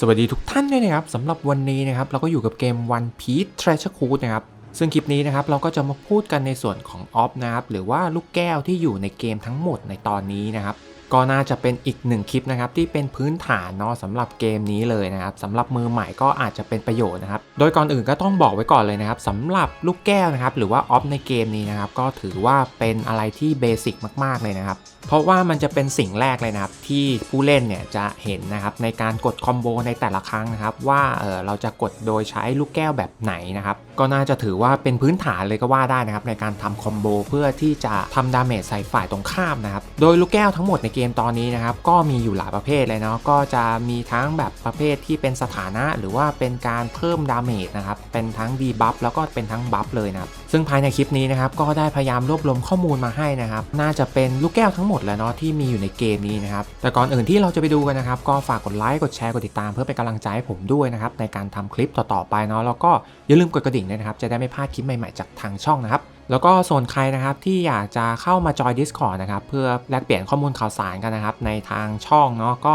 สวัสดีทุกท่านด้วยนะครับสำหรับวันนี้นะครับเราก็อยู่กับเกม One Piece Treasure Cruise นะครับซึ่งคลิปนี้นะครับเราก็จะมาพูดกันในส่วนของออฟนะครับหรือว่าลูกแก้วที่อยู่ในเกมทั้งหมดในตอนนี้นะครับ ก็น่าจะเป็นอีกหนึ่งคลิปนะครับที่เป็นพื้นฐานเนาะสำหรับเกมนี้เลยนะครับสำหรับมือใหม่ก็อาจจะเป็นประโยชน์นะครับ โดยก่อนอื่นก็ต้องบอกไว้ก่อนเลยนะครับสำหรับลูกแก้วนะครับหรือว่าออฟในเกมนี้นะครับก็ถือว่าเป็นอะไรที่เบสิกมาก ๆเลยนะครับเพราะว่ามันจะเป็นสิ่งแรกเลยนะครับที่ผู้เล่นเนี่ยจะเห็นนะครับในการกดคอมโบในแต่ละครั้งนะครับว่าเออเราจะกดโดยใช้ลูกแก้วแบบไหนนะครับก็น่าจะถือว่าเป็นพื้นฐานเลยก็ว่าได้นะครับในการทำคอมโบเพื่อที่จะทำดาเมจใส่ฝ่ายตรงข้ามนะครับ โดยลูกแก้วทั้งหมดในเกมตอนนี้นะครับก็มีอยู่หลายประเภทเลยเนาะก็จะมีทั้งแบบประเภทที่เป็นสถานะ หรือว่าเป็นการเพิ่มดาเมจนะครับเป็นทั้งดีบัฟแล้วก็เป็นทั้งบัฟเลยนะครับ ซึ่งภายในคลิปนี้นะครับก็ได้พยายามรวบรวมข้อมูลมาให้นะครับ น่าจะเป็นลูกแก้วทั้งหมดแล้วเนาะที่มีอยู่ในเกมนี้นะครับแต่ก่อนอื่นที่เราจะไปดูกันนะครับก็ฝากกดไลค์กดแชร์กดติดตามเพื่อเป็นกำลังใจให้ผมด้วยนะครับในการทำคลิปต่อๆไปเนาะแล้วก็อย่าลืมกดกระดิ่งด้วยนะครับจะได้ไม่พลาดคลิปใหม่ๆจากทางช่องนะครับแล้วก็ส่วนใครนะครับที่อยากจะเข้ามาจอย Discord นะครับเพื่อแลกเปลี่ยนข้อมูลข่าวสารกันนะครับในทางช่องเนาะก็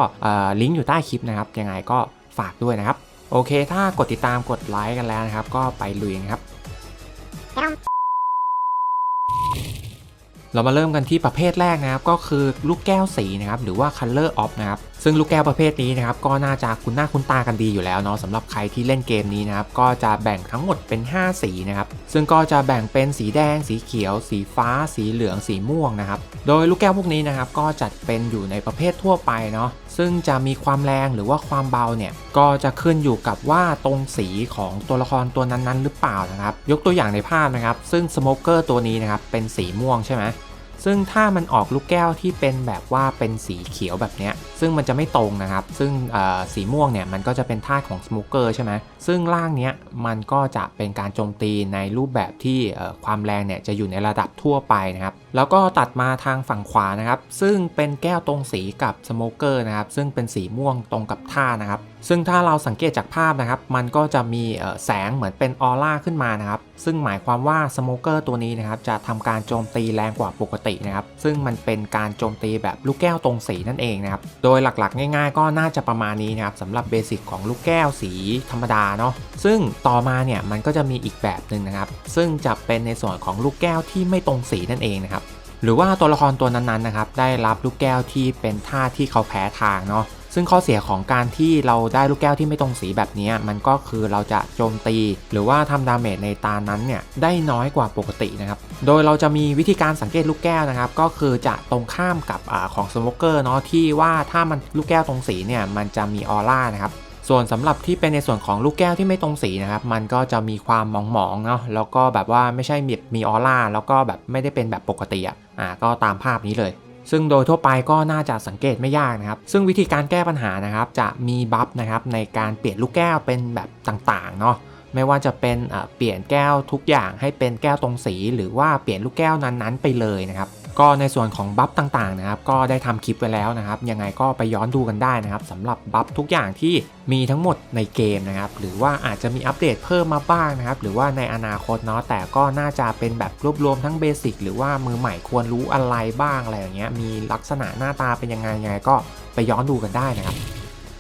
ลิงก์อยู่ใต้คลิปนะครับยังไงก็ฝากด้วยนะครับโอเค ถ้ากดติดตามกดไลค์กันแล้วนะครับ ก็ไปลุยกันครับ เรามาเริ่มกันที่ประเภทแรกนะครับ ก็คือลูกแก้วสีนะครับ หรือว่า Color Off นะครับซึ่งลูกแก้วประเภทนี้นะครับก็น่าจะคุ้นหน้าคุ้นตากันดีอยู่แล้วเนาะสำหรับใครที่เล่นเกมนี้นะครับก็จะแบ่งทั้งหมดเป็น 5 สีนะครับซึ่งก็จะแบ่งเป็นสีแดง สีเขียว สีฟ้า สีเหลืองสีม่วงนะครับโดยลูกแก้วพวกนี้นะครับก็จัดเป็นอยู่ในประเภททั่วไปเนาะซึ่งจะมีความแรงหรือว่าความเบาเนี่ยก็จะขึ้นอยู่กับว่าตรงสีของตัวละครตัวนั้นๆ หรือเปล่านะครับยกตัวอย่างในภาพนะครับซึ่งสโมเกอร์ตัวนี้นะครับเป็นสีม่วงใช่ไหม ซึ่งถ้ามันออกลูกแก้วที่เป็นแบบว่าเป็นสีเขียวแบบเนี้ย ซึ่งมันจะไม่ตรงนะครับ ซึ่งสีม่วงเนี่ยมันก็จะเป็นท่าของสโมเกอร์ใช่ไหมซึ่งล่างเนี้ยมันก็จะเป็นการโจมตีในรูปแบบที่ความแรงเนี่ยจะอยู่ในระดับทั่วไปนะครับแล้วก็ตัดมาทางฝั่งขวานะครับ ซึ่งเป็นแก้วตรงสีกับสโมเกอร์นะครับ ซึ่งเป็นสีม่วงตรงกับท่านะครับ ซึ่งถ้าเราสังเกตจากภาพนะครับ มันก็จะมีแสงเหมือนเป็นออร่าขึ้นมานะครับ ซึ่งหมายความว่าสโมเกอร์ตัวนี้นะครับ จะทำการโจมตีแรงกว่าปกตินะครับ ซึ่งมันเป็นการโจมตีแบบลูกแก้วตรงสีนั่นเองนะครับ โดยหลักๆ ง่ายๆ ก็น่าจะประมาณนี้นะครับสำหรับเบสิกของลูกแก้วสีธรรมดาเนาะ ซึ่งต่อมาเนี่ยมันก็จะมีอีกแบบหนึ่งนะครับ ซึ่งจะเป็นในส่วนของลูกแก้วที่ไม่ตรงสีนั่นเองนะครับ หรือว่าตัวละครตัวนั้นๆนะครับได้รับลูกแก้วที่เป็นท่าที่เขาแพ้ทางเนาะซึ่งข้อเสียของการที่เราได้ลูกแก้วที่ไม่ตรงสีแบบนี้มันก็คือเราจะโจมตี หรือว่าทำดาเมจในตานั้นเนี่ยได้น้อยกว่าปกตินะครับ โดยเราจะมีวิธีการสังเกตลูกแก้วนะครับ ก็คือจะตรงข้ามกับอของสโมเกอร์เนาะที่ว่าถ้ามันลูกแก้วตรงสีเนี่ยมันจะมีออร่านะครับ ส่วนสำหรับที่เป็นในส่วนของลูกแก้วที่ไม่ตรงสีนะครับ มันก็จะมีความหมองๆเนาะแล้วก็แบบว่าไม่ใช่มีมีออร่าแล้วก็แบบไม่ได้เป็นแบบปกติอะอ่าก็ตามภาพนี้เลย ซึ่งโดยทั่วไปก็น่าจะสังเกตไม่ยากนะครับ ซึ่งวิธีการแก้ปัญหานะครับ จะมีบัฟนะครับในการเปลี่ยนลูกแก้วเป็นแบบต่างๆเนาะไม่ว่าจะเป็นเปลี่ยนแก้วทุกอย่างให้เป็นแก้วตรงสี หรือว่าเปลี่ยนลูกแก้วนั้นๆ ไปเลยนะครับ ก็ในส่วนของบัฟต่างๆนะครับก็ได้ทำคลิปไว้แล้วนะครับ ยังไงก็ไปย้อนดูกันได้นะครับสำหรับบัฟทุกอย่างที่มีทั้งหมดในเกมนะครับหรือว่าอาจจะมีอัปเดตเพิ่มมาบ้างนะครับหรือว่าในอนาคตเนาะแต่ก็น่าจะเป็นแบบรวบรวมทั้งเบสิกหรือว่ามือใหม่ควรรู้อะไรบ้างอะไรอย่างเงี้ยมีลักษณะหน้าตาเป็นยังไงยังไงก็ไปย้อนดูกันได้นะครับ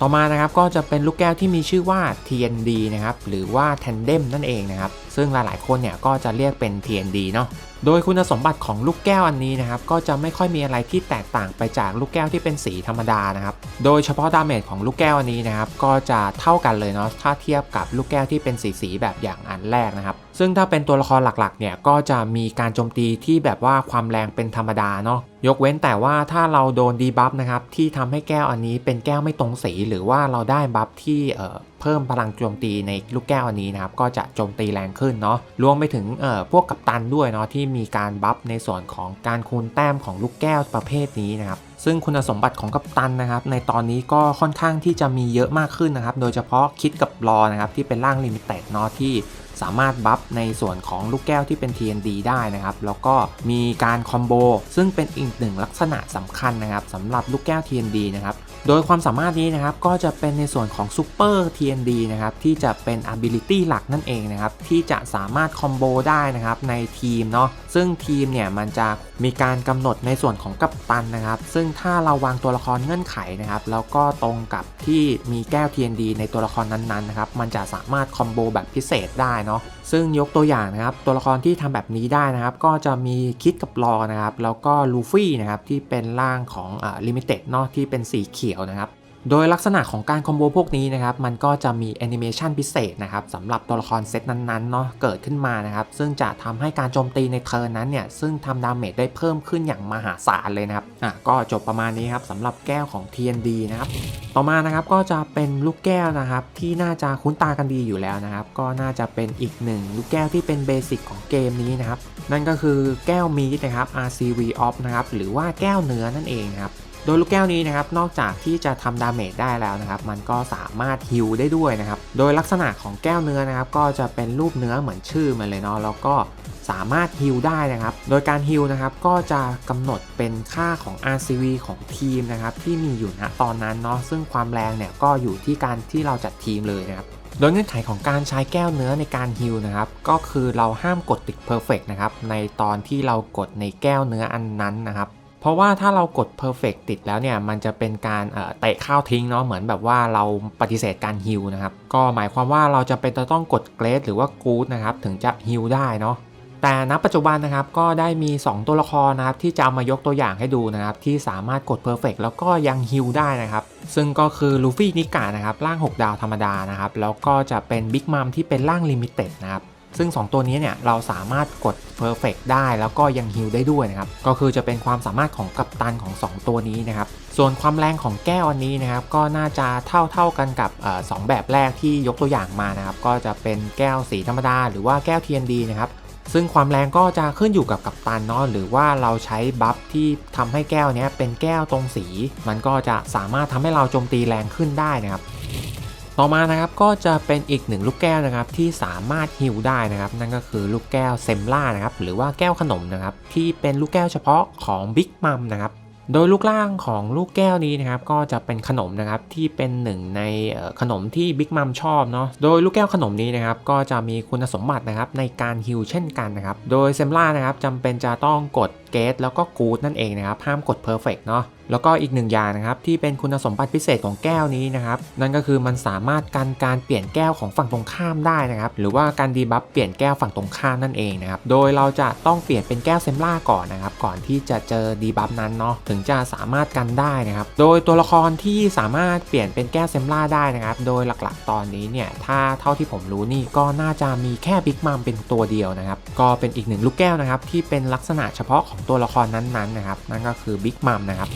ต่อมานะครับก็จะเป็นลูกแก้วที่มีชื่อว่า TND นะครับหรือว่า Tandem นั่นเองนะครับซึ่งหลายๆคนเนี่ยก็จะเรียกเป็น TND เนาะโดยคุณสมบัติของลูกแก้วอันนี้นะครับก็จะไม่ค่อยมีอะไรที่แตกต่างไปจากลูกแก้วที่เป็นสีธรรมดานะครับ โดยเฉพาะดาเมจของลูกแก้วอันนี้นะครับก็จะเท่ากันเลยเนาะถ้าเทียบกับลูกแก้วที่เป็นสีสีแบบอย่างอันแรกนะครับ ซึ่งถ้าเป็นตัวละครหลักๆเนี่ยก็จะมีการโจมตีที่แบบว่าความแรงเป็นธรรมดาเนาะยกเว้นแต่ว่าถ้าเราโดนดีบัฟนะครับที่ทำให้แก้วอันนี้เป็นแก้วไม่ตรงสี หรือว่าเราได้บัฟที่เพิ่มพลังโจมตีในลูกแก้วอันนี้นะครับก็จะโจมตีแรงขึ้นเนาะรวมไปถึงเอ่อพวกกัปตันด้วยเนาะที่มีการบัฟในส่วนของการคูณแต้มของลูกแก้วประเภทนี้นะครับซึ่งคุณสมบัติของกัปตันนะครับ ในตอนนี้ก็ค่อนข้างที่จะมีเยอะมากขึ้นนะครับ โดยเฉพาะคิดกับรอนะครับที่เป็นร่างลิมิเต็ดเนาะที่สามารถบัฟในส่วนของลูกแก้วที่เป็น TND ได้นะครับ แล้วก็มีการคอมโบซึ่งเป็นอีกหนึ่งลักษณะสำคัญนะครับสำหรับลูกแก้ว TND นะครับ โดยความสามารถนี้นะครับก็จะเป็นในส่วนของ Super TND นะครับที่จะเป็น Ability หลักนั่นเองนะครับที่จะสามารถคอมโบได้นะครับในทีมเนาะซึ่งทีมเนี่ยมันจะมีการกำหนดในส่วนของกัปตันนะครับซึ่งถ้าเราวางตัวละครเงื่อนไขนะครับแล้วก็ตรงกับที่มีแก้ว TND ในตัวละครนั้นๆนะครับมันจะสามารถคอมโบแบบพิเศษได้เนาะ ซึ่งยกตัวอย่างนะครับ ตัวละครที่ทำแบบนี้ได้นะครับ ก็จะมีคิดกับรอนะครับ แล้วก็ลูฟี่นะครับที่เป็นร่างของลิมิเต็ดเนาะที่เป็นสีเขียวนะครับ โดยลักษณะของการคอมโบพวกนี้นะครับ มันก็จะมีแอนิเมชันพิเศษนะครับสำหรับตัวละครเซตนั้นๆเนาะเกิดขึ้นมานะครับ ซึ่งจะทำให้การโจมตีในเทิร์นนั้นเนี่ย ซึ่งทำดาเมจได้เพิ่มขึ้นอย่างมหาศาลเลยนะครับ อะก็จบประมาณนี้ครับสำหรับแก้วของ TND นะครับ ต่อมานะครับก็จะเป็นลูกแก้วนะครับ ที่น่าจะคุ้นตากันดีอยู่แล้วนะครับ ก็น่าจะเป็นอีกหนึ่งลูกแก้วที่เป็นเบสิกของเกมนี้นะครับนั่นก็คือแก้วมีดนะครับ RCV off นะครับหรือว่าแก้วเนื้อนั่นเองครับ โดยลูกแก้วนี้นะครับนอกจากที่จะทำดาเมจได้แล้วนะครับ มันก็สามารถฮิลได้ด้วยนะครับ โดยลักษณะของแก้วเนื้อนะครับ ก็จะเป็นรูปเนื้อเหมือนชื่อมันเลยเนาะแล้วก็สามารถฮิลได้นะครับ โดยการฮิลนะครับก็จะกำหนดเป็นค่าของ RCV ของทีมนะครับ ที่มีอยู่ณตอนนั้นเนาะซึ่งความแรงเนี่ยก็อยู่ที่การที่เราจัดทีมเลยนะครับโดยเงื่อนไขของการใช้แก้วเนื้อในการฮิลนะครับ ก็คือเราห้ามกดติด Perfect นะครับ ในตอนที่เรากดในแก้วเนื้ออันนั้นนะครับ เพราะว่าถ้าเรากด perfect ติดแล้วเนี่ย มันจะเป็นการเตะข้าวทิ้งเนาะเหมือนแบบว่าเราปฏิเสธการฮิลนะครับ ก็หมายความว่าเราจะเป็นจะต้องกดเกรดหรือว่ากู๊ดนะครับ ถึงจะฮิลได้เนาะแต่ณปัจจุบันนะครับก็ได้มี 2 ตัวละครนะครับ ที่จะเอามายกตัวอย่างให้ดูนะครับ ที่สามารถกด perfect แล้วก็ยังฮิลได้นะครับ ซึ่งก็คือลูฟี่นิกานะครับ ร่าง 6 ดาวธรรมดานะครับ แล้วก็จะเป็นบิ๊กมัมที่เป็นร่างลิมิเต็ดนะครับ ซึ่ง 2 ตัวนี้เนี่ยเราสามารถกด Perfect ได้แล้วก็ยังฮิลได้ด้วยนะครับ ก็คือจะเป็นความสามารถของกัปตันของ 2 ตัวนี้นะครับ ส่วนความแรงของแก้วอันนี้นะครับ ก็น่าจะเท่าเท่ากันกับอสองแบบแรกที่ยกตัวอย่างมานะครับ ก็จะเป็นแก้วสีธรรมดา หรือว่าแก้ว TND นะครับซึ่งความแรงก็จะขึ้นอยู่กับกัปตันเนาะหรือว่าเราใช้บัฟที่ทำให้แก้วเนี้ยเป็นแก้วตรงสี มันก็จะสามารถทำให้เราโจมตีแรงขึ้นได้นะครับ ต่อมานะครับก็จะเป็นอีกหนึ่งลูกแก้วนะครับที่สามารถฮิลได้นะครับ นั่นก็คือลูกแก้วเซมล่านะครับหรือว่าแก้วขนมนะครับที่เป็นลูกแก้วเฉพาะของบิ๊กมัมนะครับโดยลูกล่างของลูกแก้วนี้นะครับก็จะเป็นขนมนะครับที่เป็นหนึ่งในขนมที่บิ๊กมัมชอบเนาะโดยลูกแก้วขนมนี้นะครับก็จะมีคุณสมบัตินะครับในการฮิลเช่นกันนะครับโดยเซมล่านะครับจำเป็นจะต้องกดเกตแล้วก็กูดนั่นเองนะครับ ห้ามกด Perfect เนาะแล้วก็อีกหนึ่งอย่างนะครับที่เป็นคุณสมบัติพิเศษของแก้วนี้นะครับนั่นก็คือมันสามารถกันการเปลี่ยนแก้วของฝั่งตรงข้ามได้นะครับหรือว่าการดีบัฟเปลี่ยนแก้วฝั่งตรงข้ามนั่นเองนะครับโดยเราจะต้องเปลี่ยนเป็นแก้วเซมล่าก่อนนะครับก่อนที่จะเจอดีบัฟนั้นเนาะถึงจะสามารถกันได้นะครับโดยตัวละครที่สามารถเปลี่ยนเป็นแก้วเซมล่าได้นะครับโดยหลักๆ ตอนนี้เนี่ยถ้าเท่าที่ผมรู้นี่ก็น่าจะมีแค่บิ๊กมัมเป็นตัวเดียวนะครับก็เป็นอีกหนึ่งลูกแก้วนะครับที่เป็นลักษณะเฉพาะของตัวละครนั้นๆนะครับ นั่นก็คือบิ๊กมัมนะครับ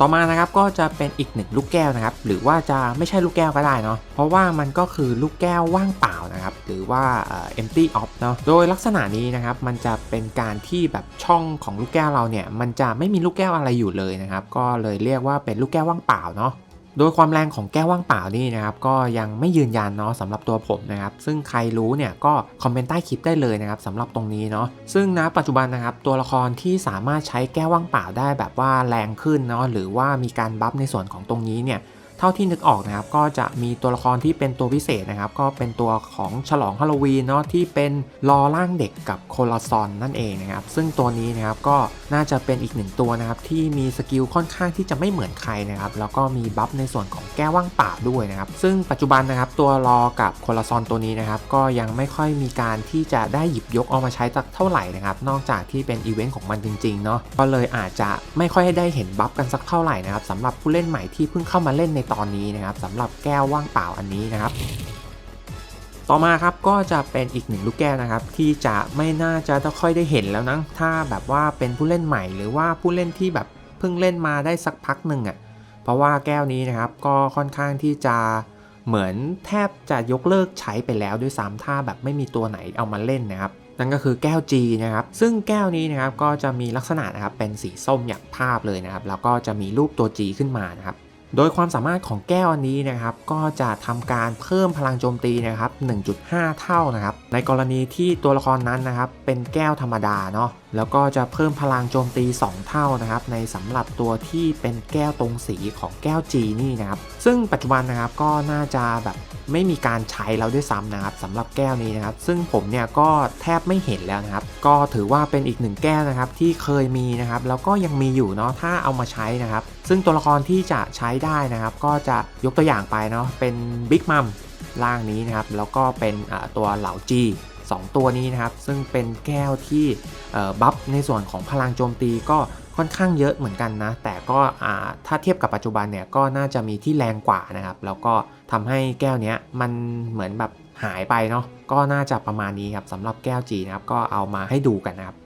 ต่อมานะครับก็จะเป็นอีกหนึ่งลูกแก้วนะครับ หรือว่าจะไม่ใช่ลูกแก้วก็ได้เนาะเพราะว่ามันก็คือลูกแก้วว่างเปล่านะครับ หรือว่าเอ่อ empty off เนาะโดยลักษณะนี้นะครับมันจะเป็นการที่แบบช่องของลูกแก้วเราเนี่ย มันจะไม่มีลูกแก้วอะไรอยู่เลยนะครับ ก็เลยเรียกว่าเป็นลูกแก้วว่างเปล่าเนาะ โดยความแรงของแก้วว่างเปล่านี่นะครับก็ยังไม่ยืนยันเนาะสำหรับตัวผมนะครับซึ่งใครรู้เนี่ยก็คอมเมนต์ใต้คลิปได้เลยนะครับสำหรับตรงนี้เนาะซึ่งนะปัจจุบันนะครับตัวละครที่สามารถใช้แก้วว่างเปล่าได้แบบว่าแรงขึ้นเนาะหรือว่ามีการบัฟในส่วนของตรงนี้เนี่ย เท่าที่นึกออกนะครับก็จะมีตัวละครที่เป็นตัวพิเศษนะครับ ก็เป็นตัวของฉลองฮาโลวีนเนาะที่เป็นลอร่างเด็กกับโคลาซอนนั่นเองนะครับ ซึ่งตัวนี้นะครับก็น่าจะเป็นอีกหนึ่งตัวนะครับ ที่มีสกิลค่อนข้างที่จะไม่เหมือนใครนะครับ แล้วก็มีบัฟในส่วนของแก้ว่างเปล่าด้วยนะครับ ซึ่งปัจจุบันนะครับตัวลอกับโคลาซอนตัวนี้นะครับ ก็ยังไม่ค่อยมีการที่จะได้หยิบยกเอามาใช้สักเท่าไหร่นะครับ นอกจากที่เป็นอีเวนต์ของมันจริงๆเนาะก็เลยอาจจะไม่ค่อยได้เห็นบัฟกันสักเท่าไหร่นะครับสำหรับผู้เล่นใหม่ที่เพิ่งเข้ามาเล่นในตอนนี้นะครับสำหรับแก้วว่างเปล่าอันนี้นะครับ ต่อมาครับก็จะเป็นอีกหนึ่งลูกแก้วนะครับ ที่จะไม่น่าจะค่อยได้เห็นแล้วนะถ้าแบบว่าเป็นผู้เล่นใหม่ หรือว่าผู้เล่นที่แบบเพิ่งเล่นมาได้สักพักหนึ่งอะ่ะเพราะว่าแก้วนี้นะครับก็ค่อนข้างที่จะเหมือนแทบจะยกเลิกใช้ไปแล้วด้วยซ้ำถ้าแบบไม่มีตัวไหนเอามาเล่นนะครับนั่นก็คือแก้ว G นะครับ ซึ่งแก้วนี้นะครับก็จะมีลักษณะนะครับเป็นสีส้มอย่างภาพเลยนะครับ แล้วก็จะมีรูปตัว G ขึ้นมานะครับ โดยความสามารถของแก้วอันนี้นะครับ ก็จะทำการเพิ่มพลังโจมตีนะครับ 1.5 เท่านะครับ ในกรณีที่ตัวละครนั้นนะครับ เป็นแก้วธรรมดาเนาะ แล้วก็จะเพิ่มพลังโจมตี 2 เท่านะครับ ในสำหรับตัวที่เป็นแก้วตรงสีของแก้วจีนี่นะครับ ซึ่งปัจจุบันนะครับก็น่าจะแบบไม่มีการใช้แล้วด้วยซ้ำนะครับสำหรับแก้วนี้นะครับ ซึ่งผมเนี่ยก็แทบไม่เห็นแล้วนะครับ ก็ถือว่าเป็นอีกหนึ่งแก้วนะครับที่เคยมีนะครับ แล้วก็ยังมีอยู่เนาะถ้าเอามาใช้นะครับ ซึ่งตัวละครที่จะใช้ได้นะครับ ก็จะยกตัวอย่างไปเนาะเป็นบิ๊กมัมล่างนี้นะครับ แล้วก็เป็นตัวเหล่าจี สองตัวนี้นะครับ ซึ่งเป็นแก้วที่บัฟในส่วนของพลังโจมตีก็ค่อนข้างเยอะเหมือนกันนะ แต่ก็ถ้าเทียบกับปัจจุบันเนี่ยก็น่าจะมีที่แรงกว่านะครับ แล้วก็ทำให้แก้วเนี้ยมันเหมือนแบบหายไปเนาะก็น่าจะประมาณนี้ครับสำหรับแก้วจีนะครับก็เอามาให้ดูกันนะครับ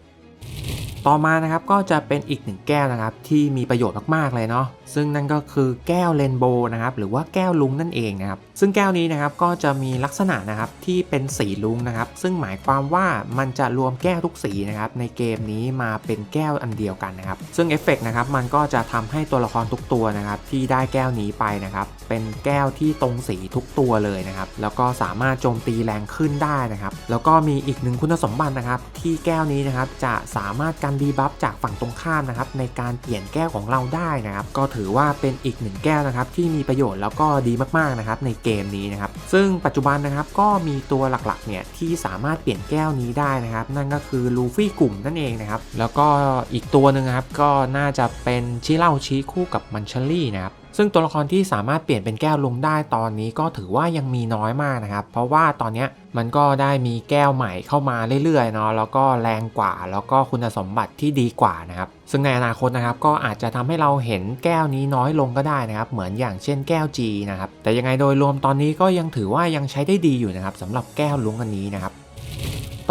ต่อมานะครับก็จะเป็นอีกหนึ่งแก้วนะครับที่มีประโยชน์มากๆเลยเนาะ ซึ่งนั่นก็คือแก้วเรนโบว์นะครับหรือว่าแก้วลุงนั่นเองนะครับซึ่งแก้วนี้นะครับก็จะมีลักษณะนะครับที่เป็นสีลุงนะครับ ซึ่งหมายความว่ามันจะรวมแก้วทุกสีนะครับในเกมนี้มาเป็นแก้วอันเดียวกันนะครับซึ่งเอฟเฟกต์นะครับมันก็จะทำให้ตัวละครทุกตัวนะครับที่ได้แก้วนี้ไปนะครับเป็นแก้วที่ตรงสีทุกตัวเลยนะครับแล้วก็สามารถโจมตีแรงขึ้นได้นะครับแล้วก็มีอีกหนึ่งคุณสมบัตินะครับที่แก้วนี้นะครับจะสามารถกันดีบัฟจากฝั่งตรงข้ามนะครับในการเปลี่ยนแก้วของเราได้นะครับก็ถือือว่าเป็นอีกหนึ่งแก้วนะครับที่มีประโยชน์แล้วก็ดีมากๆนะครับในเกมนี้นะครับซึ่งปัจจุบันนะครับก็มีตัวหลักๆเนี่ยที่สามารถเปลี่ยนแก้วนี้ได้นะครับนั่นก็คือลูฟี่กลุ่มนั่นเองนะครับแล้วก็อีกตัวหนึ่งครับก็น่าจะเป็นชิเล่าชี้คู่กับมันเชอรี่นะครับ ซึ่งตัวละครที่สามารถเปลี่ยนเป็นแก้วลุงได้ตอนนี้ก็ถือว่ายังมีน้อยมากนะครับ เพราะว่าตอนนี้มันก็ได้มีแก้วใหม่เข้ามาเรื่อยๆเนาะแล้วก็แรงกว่า แล้วก็คุณสมบัติที่ดีกว่านะครับ ซึ่งในอนาคตนะครับก็อาจจะทำให้เราเห็นแก้วนี้น้อยลงก็ได้นะครับ เหมือนอย่างเช่นแก้ว G นะครับแต่ยังไงโดยรวมตอนนี้ก็ยังถือว่ายังใช้ได้ดีอยู่นะครับสำหรับแก้วลุงอันนี้นะครับ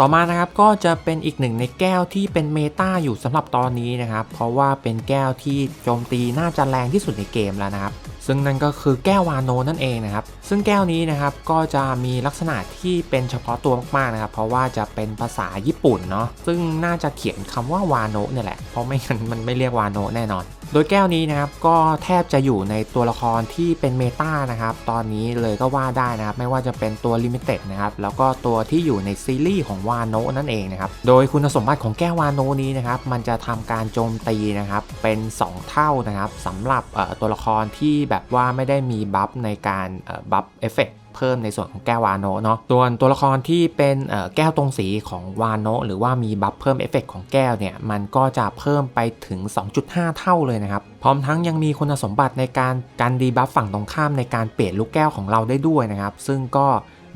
ต่อมานะครับก็จะเป็นอีกหนึ่งในแก้วที่เป็นเมตาอยู่สำหรับตอนนี้นะครับ เพราะว่าเป็นแก้วที่โจมตีน่าจะแรงที่สุดในเกมแล้วนะครับ ซึ่งนั่นก็คือแก้ววานโนนั่นเองนะครับ ซึ่งแก้วนี้นะครับก็จะมีลักษณะที่เป็นเฉพาะตัวมากๆนะครับ เพราะว่าจะเป็นภาษาญี่ปุ่นเนาะซึ่งน่าจะเขียนคำว่าวานโนเนี่ยแหละเพราะไม่งั้นมันไม่เรียกวานโนแน่นอน โดยแก้วนี้นะครับก็แทบจะอยู่ในตัวละครที่เป็นเมตานะครับตอนนี้เลยก็ว่าได้นะครับไม่ว่าจะเป็นตัวลิมิเต็ดนะครับแล้วก็ตัวที่อยู่ในซีรีส์ของวาโนนั่นเองนะครับโดยคุณสมบัติของแก้ววาโนนี้นะครับมันจะทำการโจมตีนะครับเป็น 2 เท่านะครับสำหรับตัวละครที่แบบว่าไม่ได้มีบัฟในการบัฟเอฟเฟก เพิ่มในส่วนของแก้ววาโนะเนาะส่วนตัวละครที่เป็นแก้วตรงสีของวาโนะหรือว่ามีบัฟเพิ่มเอฟเฟกของแก้วเนี่ยมันก็จะเพิ่มไปถึง 2.5 เท่าเลยนะครับ พร้อมทั้งยังมีคุณสมบัติในการการดีบัฟฝั่งตรงข้ามในการเปลี่ยนลูกแก้วของเราได้ด้วยนะครับ ซึ่งก็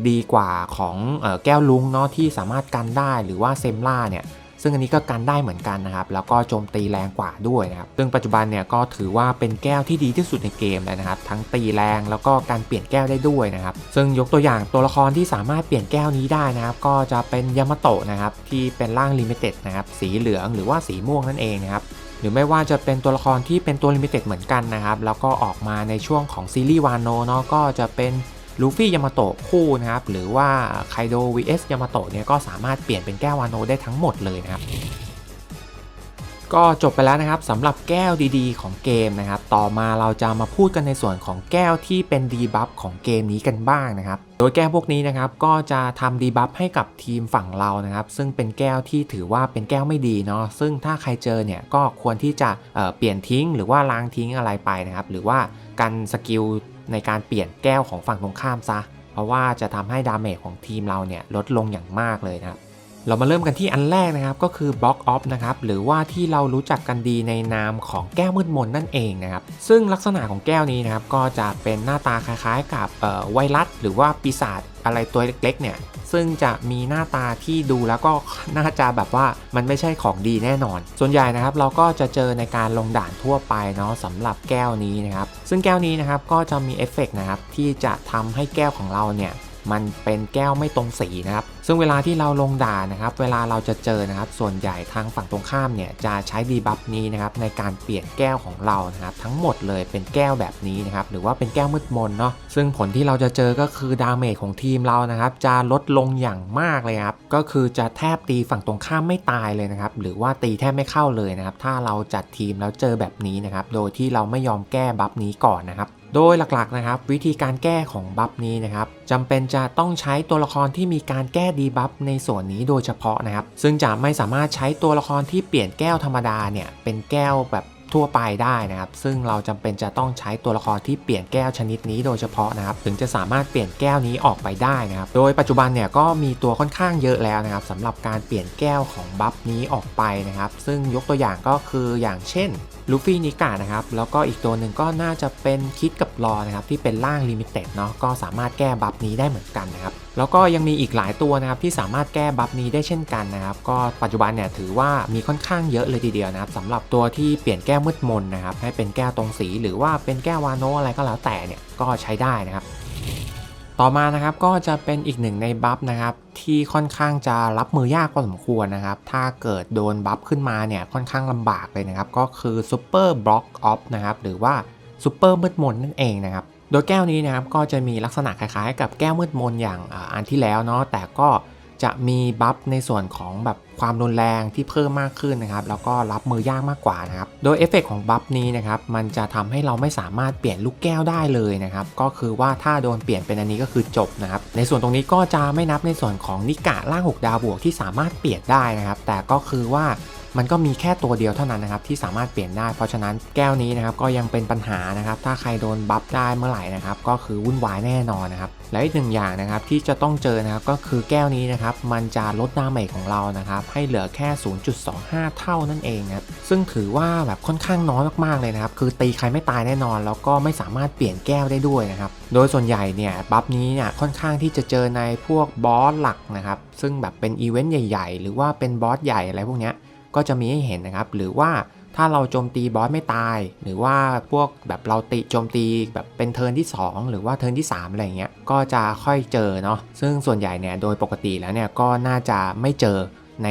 ดีกว่าของแก้วลุงเนาะที่สามารถกันได้หรือว่าเซมล่าเนี่ย ซึ่งอันนี้ก็กันได้เหมือนกันนะครับ แล้วก็โจมตีแรงกว่าด้วยนะครับ ซึ่งปัจจุบันเนี่ยก็ถือว่าเป็นแก้วที่ดีที่สุดในเกมเลยนะครับ ทั้งตีแรงแล้วก็การเปลี่ยนแก้วได้ด้วยนะครับ ซึ่งยกตัวอย่างตัวละครที่สามารถเปลี่ยนแก้วนี้ได้นะครับ ก็จะเป็นยามาโตะนะครับที่เป็นร่างลิมิเต็ดนะครับ สีเหลืองหรือว่าสีม่วงนั่นเองนะครับหรือไม่ว่าจะเป็นตัวละครที่เป็นตัวลิมิเต็ดเหมือนกันนะครับ แล้วก็ออกมาในช่วงของซีรีส์วานโนเนาะก็จะเป็น ลูฟี่ยามาโตะคู่นะครับหรือว่าไคโด vs ยามาโตะเนี่ยก็สามารถเปลี่ยนเป็นแก้ววานโนได้ทั้งหมดเลยนะครับก็จบไปแล้วนะครับสำหรับแก้วดีๆ ของเกมนะครับ ต่อมาเราจะมาพูดกันในส่วนของแก้วที่เป็นดีบัฟของเกมนี้กันบ้างนะครับ โดยแก้วพวกนี้นะครับก็จะทำดีบัฟให้กับทีมฝั่งเรานะครับ ซึ่งเป็นแก้วที่ถือว่าเป็นแก้วไม่ดีเนาะซึ่งถ้าใครเจอเนี่ยก็ควรที่จะเเปลี่ยนทิ้งหรือว่าล้างทิ้งอะไรไปนะครับ หรือว่ากันสกิล ในการเปลี่ยนแก้วของฝั่งตรงข้ามซะ เพราะว่าจะทำให้ดาเมจของทีมเราเนี่ยลดลงอย่างมากเลยนะครับเรามาเริ่มกันที่อันแรกนะครับก็คือบล็อกออฟนะครับหรือว่าที่เรารู้จักกันดีในนามของแก้วมืดมนนั่นเองนะครับซึ่งลักษณะของแก้วนี้นะครับก็จะเป็นหน้าตาคล้ายๆ กับไวรัส หรือว่าปีศาจ อะไรตัวเล็กๆเนี่ยซึ่งจะมีหน้าตาที่ดูแล้วก็น่าจะแบบว่ามันไม่ใช่ของดีแน่นอน ส่วนใหญ่นะครับเราก็จะเจอในการลงด่านทั่วไปเนาะสำหรับแก้วนี้นะครับ ซึ่งแก้วนี้นะครับก็จะมีเอฟเฟกต์นะครับที่จะทำให้แก้วของเราเนี่ย มันเป็นแก้วไม่ตรงสีนะครับ ซึ่งเวลาที่เราลงด่านนะครับ เวลาเราจะเจอนะครับ ส่วนใหญ่ทางฝั่งตรงข้ามเนี่ยจะใช้ดีบัฟนี้นะครับในการเปลี่ยนแก้วของเรานะครับทั้งหมดเลยเป็นแก้วแบบนี้นะครับหรือว่าเป็นแก้วมืดมนเนาะซึ่งผลที่เราจะเจอก็คือดาเมจของทีมเรานะครับ จะลดลงอย่างมากเลยครับก็คือจะแทบตีฝั่งตรงข้ามไม่ตายเลยนะครับหรือว่าตีแทบไม่เข้าเลยนะครับถ้าเราจัดทีมแล้วเจอแบบนี้นะครับโดยที่เราไม่ยอมแก้บัฟนี้ก่อนนะครับ โดยหลักๆนะครับ วิธีการแก้ของบัฟนี้นะครับจำเป็นจะต้องใช้ตัวละครที่มีการแก้ดีบัฟในส่วนนี้โดยเฉพาะนะครับ ซึ่งจะไม่สามารถใช้ตัวละครที่เปลี่ยนแก้วธรรมดาเนี่ยเป็นแก้วแบบทั่วไปได้นะครับ ซึ่งเราจำเป็นจะต้องใช้ตัวละครที่เปลี่ยนแก้วชนิดนี้โดยเฉพาะนะครับ ถึงจะสามารถเปลี่ยนแก้วนี้ออกไปได้นะครับ โดยปัจจุบันเนี่ยก็มีตัวค่อนข้างเยอะแล้วนะครับสำหรับการเปลี่ยนแก้วของบัฟนี้ออกไปนะครับ ซึ่งยกตัวอย่างก็คืออย่างเช่น ลูฟี่นิกานะครับ แล้วก็อีกตัวหนึ่งก็น่าจะเป็นคิดกับรอนะครับ ที่เป็นร่างลิมิเต็ดเนาะก็สามารถแก้บัฟนี้ได้เหมือนกันนะครับ แล้วก็ยังมีอีกหลายตัวนะครับที่สามารถแก้บัฟนี้ได้เช่นกันนะครับ ก็ปัจจุบันเนี่ยถือว่ามีค่อนข้างเยอะเลยทีเดียวนะครับสำหรับตัวที่เปลี่ยนแก้วมืดมนนะครับให้เป็นแก้วตรงสี หรือว่าเป็นแก้ววาโนอะไรก็แล้วแต่เนี่ยก็ใช้ได้นะครับ ต่อมานะครับก็จะเป็นอีกหนึ่งในบัฟนะครับที่ค่อนข้างจะรับมือยากพอสมควรนะครับ ถ้าเกิดโดนบัฟขึ้นมาเนี่ยค่อนข้างลำบากเลยนะครับ ก็คือซูเปอร์บล็อกออฟนะครับหรือว่าซูเปอร์มืดมนนั่นเองนะครับ โดยแก้วนี้นะครับก็จะมีลักษณะคล้ายๆ กับแก้วมืดมนอย่างอาอันที่แล้วเนาะแต่ก็ จะมีบัฟในส่วนของแบบความรุนแรงที่เพิ่มมากขึ้นนะครับ แล้วก็รับมือยากมากกว่านะครับ โดยเอฟเฟกของบัฟนี้นะครับ มันจะทำให้เราไม่สามารถเปลี่ยนลูกแก้วได้เลยนะครับ ก็คือว่าถ้าโดนเปลี่ยนเป็นอันนี้ก็คือจบนะครับ ในส่วนตรงนี้ก็จะไม่นับในส่วนของนิกะล่าง 6 ดาวบวกที่สามารถเปลี่ยนได้นะครับ แต่ก็คือว่า มันก็มีแค่ตัวเดียวเท่านั้นนะครับที่สามารถเปลี่ยนได้ เพราะฉะนั้นแก้วนี้นะครับก็ยังเป็นปัญหานะครับถ้าใครโดนบัฟได้เมื่อไหร่นะครับก็คือวุ่นวายแน่นอนนะครับและอีกหนึ่งอย่างนะครับที่จะต้องเจอนะครับก็คือแก้วนี้นะครับมันจะลดดาเมจของเรานะครับให้เหลือแค่ 0.25 เท่านั่นเองนะครับซึ่งถือว่าแบบค่อนข้างน้อยมากๆเลยนะครับคือตีใครไม่ตายแน่นอน แล้วก็ไม่สามารถเปลี่ยนแก้วได้ด้วยนะครับโดยส่วนใหญ่เนี่ยบัฟนี้เนี่ยค่อนข้างที่จะเจอในพวกบอสหลักนะครับซึ่งแบบเป็นอีเวนต์ใหญ่ ๆ หรือว่าเป็นบอสใหญ่อะไรพวกเนี้ย ก็จะมีให้เห็นนะครับ หรือว่าถ้าเราโจมตีบอสไม่ตาย หรือว่าพวกแบบเราติโจมตีแบบเป็นเทิร์นที่ 2 หรือว่าเทิร์นที่ 3 อะไรเงี้ยก็จะค่อยเจอเนาะซึ่งส่วนใหญ่เนี่ยโดยปกติแล้วเนี่ยก็น่าจะไม่เจอ ใน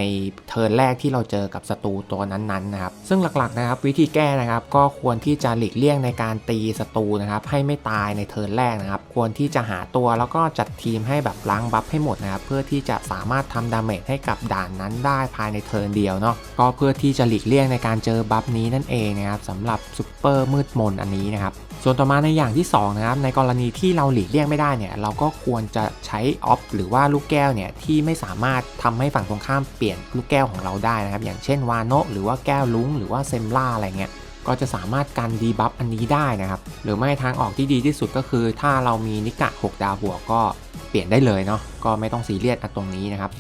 เทิร์นแรกที่เราเจอกับศัตรูตัวนั้นๆนะครับซึ่งหลักๆนะครับวิธีแก้นะครับก็ควรที่จะหลีกเลี่ยงในการตีศัตรูนะครับให้ไม่ตายในเทิร์นแรกนะครับ ควรที่จะหาตัวแล้วก็จัดทีมให้แบบล้างบัฟให้หมดนะครับเพื่อที่จะสามารถทำดาเมจให้กับด่านนั้นได้ภายในเทิร์นเดียวเนาะก็เพื่อที่จะหลีกเลี่ยงในการเจอบัฟนี้นั่นเองนะครับสำหรับซุปเปอร์มืดมนอันนี้นะครับ ส่วนต่อมาในอย่างที่2นะครับในกรณีที่เราหลีกเลี่ยงไม่ได้เนี่ยเราก็ควรจะใช้ออฟหรือว่าลูกแก้วเนี่ยที่ไม่สามารถทำให้ฝั่งตรงข้ามเปลี่ยนลูกแก้วของเราได้นะครับ อย่างเช่นวาโนหรือว่าแก้วลุงหรือว่าเซมล่าอะไรเงี้ยก็จะสามารถกันดีบัฟอันนี้ได้นะครับ หรือไม่ทางออกที่ดีที่สุดก็คือ ถ้าเรามีนิกะ 6 ดาวบวกก็เปลี่ยนได้เลยเนาะก็ไม่ต้องซีเรียสตรงนี้นะครับ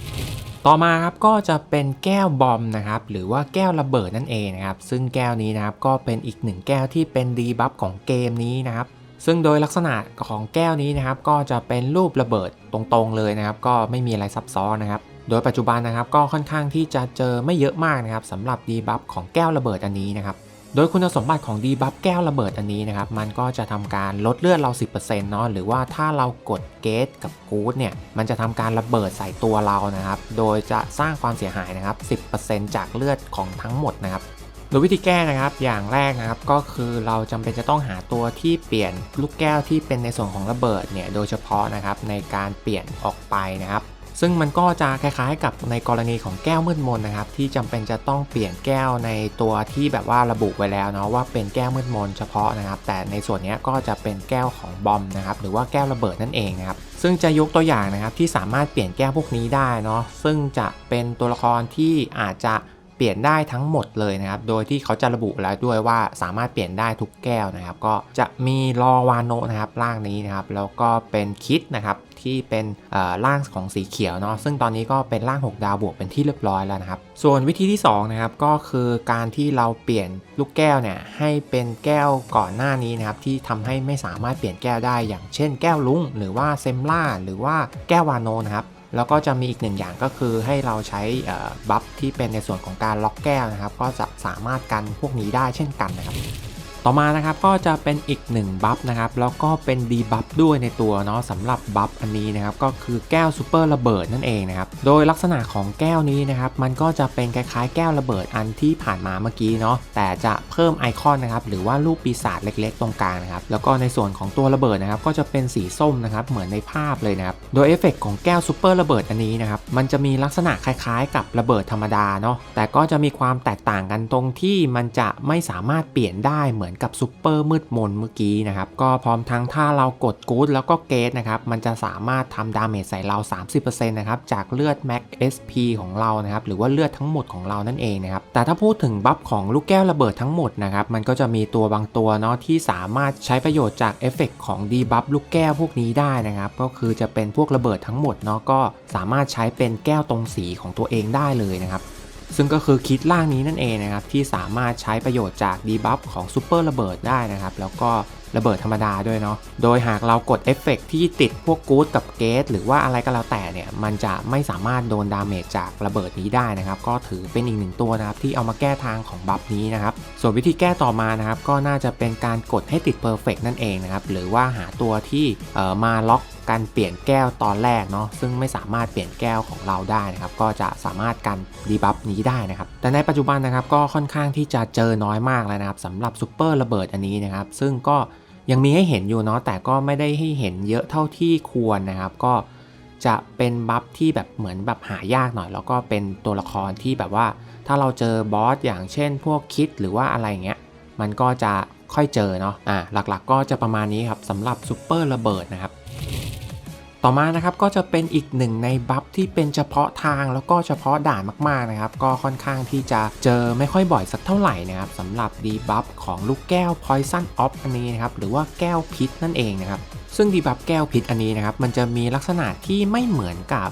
ต่อมาครับก็จะเป็นแก้วบอมนะครับหรือว่าแก้วระเบิดนั่นเองนะครับซึ่งแก้วนี้นะครับก็เป็นอีกหนึ่งแก้วที่เป็นดีบัฟของเกมนี้นะครับซึ่งโดยลักษณะของแก้วนี้นะครับก็จะเป็นรูประเบิดตรงๆเลยนะครับ ก็ไม่มีอะไรซับซ้อนนะครับ โดยปัจจุบันนะครับก็ค่อนข้างที่จะเจอไม่เยอะมากนะครับสำหรับดีบัฟของแก้วระเบิดอันนี้นะครับ โดยคุณสมบัติของดีบัฟแก้วระเบิดอันนี้นะครับ มันก็จะทำการลดเลือดเรา 10%เนาะหรือว่าถ้าเรากดเกตกับกู๊ดเนี่ย มันจะทำการระเบิดใส่ตัวเรานะครับ โดยจะสร้างความเสียหายนะครับ 10%จากเลือดของทั้งหมดนะครับโดยวิธีแก้นะครับอย่างแรกนะครับก็คือเราจำเป็นจะต้องหาตัวที่เปลี่ยนลูกแก้วที่เป็นในส่วนของระเบิดเนี่ยโดยเฉพาะนะครับในการเปลี่ยนออกไปนะครับ ซึ่งมันก็จะคล้ายๆ กับในกรณีของแก้วมืดมนนะครับ ที่จำเป็นจะต้องเปลี่ยนแก้วในตัวที่แบบว่าระบุไว้แล้วเนาะว่าเป็นแก้วมืดมนเฉพาะนะครับ แต่ในส่วนนี้ก็จะเป็นแก้วของบอมนะครับ หรือว่าแก้วระเบิดนั่นเองนะครับซึ่งจะยกตัวอย่างนะครับที่สามารถเปลี่ยนแก้วพวกนี้ได้เนาะซึ่งจะเป็นตัวละครที่อาจจะ เปลี่ยนได้ทั้งหมดเลยนะครับ โดยที่เขาจะระบุแล้วด้วยว่าสามารถเปลี่ยนได้ทุกแก้วนะครับ ก็จะมีรอวานโนนะครับร่างนี้นะครับ แล้วก็เป็นคิดนะครับที่เป็นร่างของสีเขียวเนาะซึ่งตอนนี้ก็เป็นร่าง 6 ดาวบวกเป็นที่เรียบร้อยแล้วนะครับ ส่วนวิธีที่2นะครับก็คือการที่เราเปลี่ยนลูกแก้วเนี่ยให้เป็นแก้วก่อนหน้านี้นะครับที่ทำให้ไม่สามารถเปลี่ยนแก้วได้อย่างเช่นแก้วลุงหรือว่าเซมล่าหรือว่าแก้ววานโนนะครับ แล้วก็จะมีอีกหนึ่งอย่างก็คือให้เราใช้บัฟที่เป็นในส่วนของการล็อกแก้วนะครับ ก็จะสามารถกันพวกนี้ได้เช่นกันนะครับ ต่อมานะครับก็จะเป็นอีกหนึ่งบัฟนะครับแล้วก็เป็นดีบัฟด้วยในตัวเนาะสำหรับบัฟอันนี้นะครับก็คือแก้วซูเปอร์ระเบิดนั่นเองนะครับโดยลักษณะของแก้วนี้นะครับมันก็จะเป็นคล้ายๆ แก้วระเบิดอันที่ผ่านมาเมื่อกี้เนาะแต่จะเพิ่มไอคอนนะครับหรือว่ารูปปีศาจเล็กๆ ตรงกลางนะครับแล้วก็ในส่วนของตัวระเบิดนะครับก็จะเป็นสีส้มนะครับเหมือนในภาพเลยนะครับโดยเอฟเฟกของแก้วซูเปอร์ระเบิดอันนี้นะครับมันจะมีลักษณะคล้ายๆ กับระเบิดธรรมดาเนาะแต่ก็จะมีความแตกต่างกันตรงที่มันจะไม่สามารถเปลี่ยนได้เหมือนอนกับซูเปอร์มืดมนเมื่อกี้นะครับ ก็พร้อมทั้งถ้าเรากดกู๊ดแล้วก็เกตนะครับ มันจะสามารถทำดาเมจใส่เรา 30%นะครับ จากเลือด Max SP ของเรานะครับ หรือว่าเลือดทั้งหมดของเรานั่นเองนะครับ แต่ถ้าพูดถึงบัฟของลูกแก้วระเบิดทั้งหมดนะครับ มันก็จะมีตัวบางตัวเนาะที่สามารถใช้ประโยชน์จากเอฟเฟกของดีบัฟลูกแก้วพวกนี้ได้นะครับ ก็คือจะเป็นพวกระเบิดทั้งหมดเนาะก็สามารถใช้เป็นแก้วตรงสีของตัวเองได้เลยนะครับ ซึ่งก็คือคิดล่างนี้นั่นเองนะครับที่สามารถใช้ประโยชน์จากดีบัฟของซูเปอร์ระเบิดได้นะครับแล้วก็ระเบิดธรรมดาด้วยเนาะ โดยหากเรากดเอฟเฟกที่ติดพวกกู๊ดกับเกตหรือว่าอะไรก็แล้วแต่เนี่ย มันจะไม่สามารถโดนดาเมจจากระเบิดนี้ได้นะครับ ก็ถือเป็นอีกหนึ่งตัวนะครับ ที่เอามาแก้ทางของบัฟนี้นะครับ ส่วนวิธีแก้ต่อมานะครับ ก็น่าจะเป็นการกดให้ติดเพอร์เฟกนั่นเองนะครับ หรือว่าหาตัวที่มาล็อก การเปลี่ยนแก้วตอนแรกเนาะซึ่งไม่สามารถเปลี่ยนแก้วของเราได้นะครับก็จะสามารถกันดีบัฟนี้ได้นะครับแต่ในปัจจุบันนะครับก็ค่อนข้างที่จะเจอน้อยมากแล้วนะครับสำหรับซูเปอร์ระเบิดอันนี้นะครับซึ่งก็ยังมีให้เห็นอยู่เนาะแต่ก็ไม่ได้ให้เห็นเยอะเท่าที่ควรนะครับ ก็จะเป็นบัฟที่แบบเหมือนแบบหายากหน่อย แล้วก็เป็นตัวละครที่แบบว่า ถ้าเราเจอบอสอย่างเช่น พวกคิดหรือว่าอะไรเงี้ยมันก็จะค่อยเจอเนาะอ่าหลักๆก็จะประมาณนี้ครับสำหรับซูเปอร์ระเบิดนะครับ ต่อมานะครับก็จะเป็นอีกหนึ่งในบัฟที่เป็นเฉพาะทางแล้วก็เฉพาะด่านมากๆนะครับ ก็ค่อนข้างที่จะเจอไม่ค่อยบ่อยสักเท่าไหร่นะครับสำหรับดีบัฟของลูกแก้ว Poison Off อันนี้นะครับหรือว่าแก้วพิษนั่นเองนะครับ ซึ่งดีบัฟแก้วพิษอันนี้นะครับ มันจะมีลักษณะที่ไม่เหมือนกับ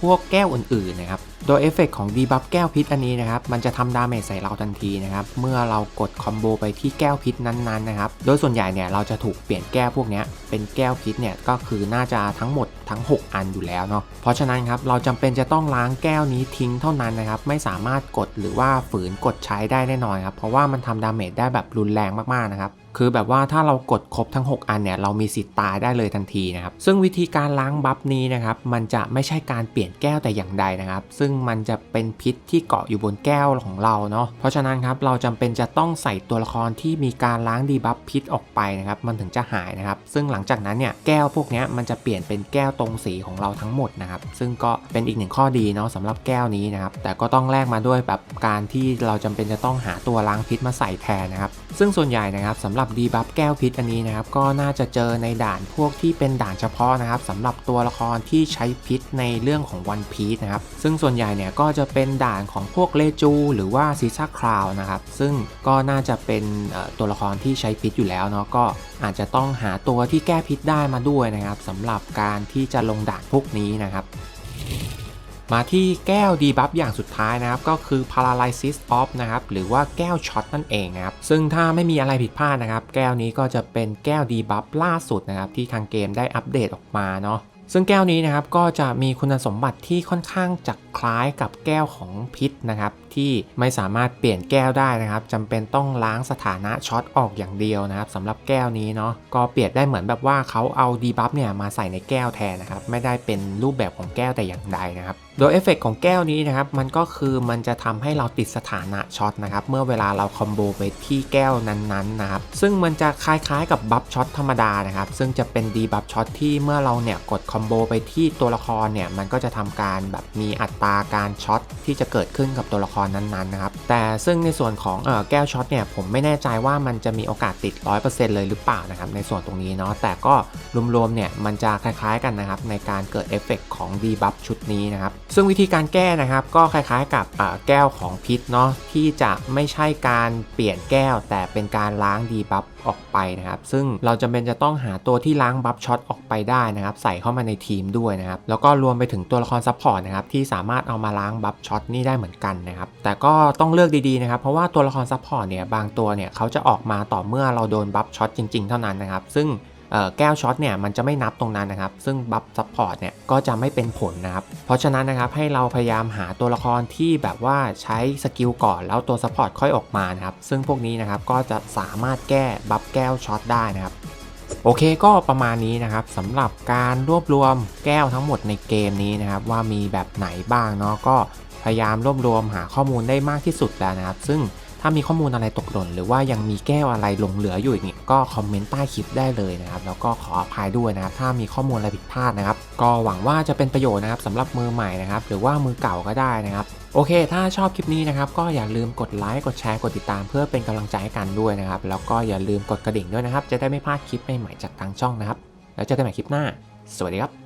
พวกแก้วอื่นๆนะครับ โดยเอฟเฟกของดีบัฟแก้วพิษอันนี้นะครับ มันจะทำดาเมจใส่เราทันทีนะครับ เมื่อเรากดคอมโบไปที่แก้วพิษนั้นๆนะครับ โดยส่วนใหญ่เนี่ยเราจะถูกเปลี่ยนแก้วพวกนี้เป็นแก้วพิษเนี่ยก็คือน่าจะทั้งหมดทั้ง 6 อันอยู่แล้วเนาะ เพราะฉะนั้นครับเราจำเป็นจะต้องล้างแก้วนี้ทิ้งเท่านั้นนะครับ ไม่สามารถกดหรือว่าฝืนกดใช้ได้แน่นอนครับ เพราะว่ามันทำดาเมจได้แบบรุนแรงมากๆนะครับ คือแบบว่าถ้าเรากดครบทั้ง 6 อันเนี่ยเรามีสิทธิ์ตายได้เลยทันทีนะครับ ซึ่งวิธีการล้างบัฟนี้นะครับมันจะไม่ใช่การเปลี่ยนแก้วแต่อย่างใดนะครับ ซึ่งมันจะเป็นพิษที่เกาะอยู่บนแก้วของเราเนาะเพราะฉะนั้นครับเราจำเป็นจะต้องใส่ตัวละครที่มีการล้างดีบัฟพิษออกไปนะครับมันถึงจะหายนะครับ ซึ่งหลังจากนั้นเนี่ยแก้วพวกนี้มันจะเปลี่ยนเป็นแก้วตรงสีของเราทั้งหมดนะครับ ซึ่งก็เป็นอีกหนึ่งข้อดีเนาะสำหรับแก้วนี้นะครับแต่ก็ต้องแลกมาด้วยแบบการที่เราจำเป็นจะต้องหาตัวล้างพิษมาใส่แทนนะครับ ซึ่งส่วนใหญ่นะครับสำหรับดีบัฟแก้วพิษอันนี้นะครับก็น่าจะเจอในด่านพวกที่เป็นด่านเฉพาะนะครับสำหรับตัวละครที่ใช้พิษในเรื่องของวันพีชนะครับซึ่งส่วนใหญ่เนี่ยก็จะเป็นด่านของพวกเลจู หรือว่าซีซ่าคราวนะครับซึ่งก็น่าจะเป็นตัวละครที่ใช้พิษอยู่แล้วเนาะก็อาจจะต้องหาตัวที่แก้พิษได้มาด้วยนะครับสำหรับการที่จะลงด่านพวกนี้นะครับ มาที่แก้วดีบัฟอย่างสุดท้ายนะครับ ก็คือ paralysis off นะครับ หรือว่าแก้วช็อตนั่นเองนะครับ ซึ่งถ้าไม่มีอะไรผิดพลาดนะครับ แก้วนี้ก็จะเป็นแก้วดีบัฟล่าสุดนะครับ ที่ทางเกมได้อัปเดตออกมาเนาะซึ่งแก้วนี้นะครับก็จะมีคุณสมบัติที่ค่อนข้างจะคล้ายกับแก้วของพิษนะครับ ที่ไม่สามารถเปลี่ยนแก้วได้นะครับจำเป็นต้องล้างสถานะช็อตออกอย่างเดียวนะครับสำหรับแก้วนี้เนาะก็เปรียบได้เหมือนแบบว่าเขาเอาดีบัฟเนี่ยมาใส่ในแก้วแทนนะครับ ไม่ได้เป็นรูปแบบของแก้วแต่อย่างใดนะครับ โดยเอฟเฟกของแก้วนี้นะครับ มันก็คือมันจะทำให้เราติดสถานะช็อตนะครับ เมื่อเวลาเราคอมโบไปที่แก้วนั้นๆนะครับ ซึ่งมันจะคล้ายๆกับบัฟช็อตธรรมดานะครับ ซึ่งจะเป็นดีบัฟช็อตที่เมื่อเราเนี่ยกดคอมโบไปที่ตัวละครเนี่ย มันก็จะทำการแบบมีอัตราการช็อตที่จะเกิดขึ้นกับตัวละครนั้นๆนะครับ แต่ซึ่งในส่วนของเออแก้วช็อตเนี่ยผมไม่แน่ใจว่ามันจะมีโอกาสติด 100%เลยหรือเปล่านะครับในส่วนตรงนี้เนาะ แต่ก็รวมๆเนี่ยมันจะคล้ายๆกันนะครับในการเกิดเอฟเฟกของดีบัฟชุดนี้นะครับ ซึ่งวิธีการแก้นะครับก็คล้ายๆกับแก้วของพิษเนาะที่จะไม่ใช่การเปลี่ยนแก้ว แต่เป็นการล้างดีบัฟออกไปนะครับ ซึ่งเราจำเป็นจะต้องหาตัวที่ล้างบัฟช็อตออกไปได้นะครับ ใส่เข้ามาในทีมด้วยนะครับ แล้วก็รวมไปถึงตัวละครซัพพอร์ตนะครับที่สามารถเอามาล้างบัฟช็อตนี่ได้เหมือนกันนะครับ แต่ก็ต้องเลือกดีๆนะครับ เพราะว่าตัวละครซัพพอร์ตเนี่ยบางตัวเนี่ยเขาจะออกมาต่อเมื่อเราโดนบัฟช็อตจริง ๆ เท่านั้นนะครับ ซึ่ง แก้วช็อตเนี่ยมันจะไม่นับตรงนั้นนะครับ ซึ่งบัฟซัพพอร์ตเนี่ยก็จะไม่เป็นผลนะครับ เพราะฉะนั้นนะครับให้เราพยายามหาตัวละครที่แบบว่าใช้สกิลก่อนแล้วตัวซัพพอร์ตค่อยออกมานะครับ ซึ่งพวกนี้นะครับก็จะสามารถแก้บัฟแก้วช็อตได้นะครับโอเคก็ประมาณนี้นะครับสำหรับการรวบรวมแก้วทั้งหมดในเกมนี้นะครับ ว่ามีแบบไหนบ้างเนาะก็พยายามรวบรวมหาข้อมูลได้มากที่สุดแล้วนะครับ ซึ่ง ถ้ามีข้อมูลอะไรตกหล่น หรือว่ายังมีแก้วอะไรหลงเหลืออยู่อีกเนี่ยก็คอมเมนต์ใต้คลิปได้เลยนะครับแล้วก็ขออภัยด้วยนะครับถ้ามีข้อมูลอะไรผิดพลาดนะครับก็หวังว่าจะเป็นประโยชน์นะครับสำหรับมือใหม่นะครับหรือว่ามือเก่าก็ได้นะครับโอเค ถ้าชอบคลิปนี้นะครับ ก็อย่าลืมกดไลค์ กดแชร์ กดติดตามเพื่อเป็นกำลังใจให้กันด้วยนะครับ แล้วก็อย่าลืมกดกระดิ่งด้วยนะครับ จะได้ไม่พลาดคลิปใหม่ๆจากทางช่องนะครับ แล้วเจอกันใหม่คลิปหน้า สวัสดีครับ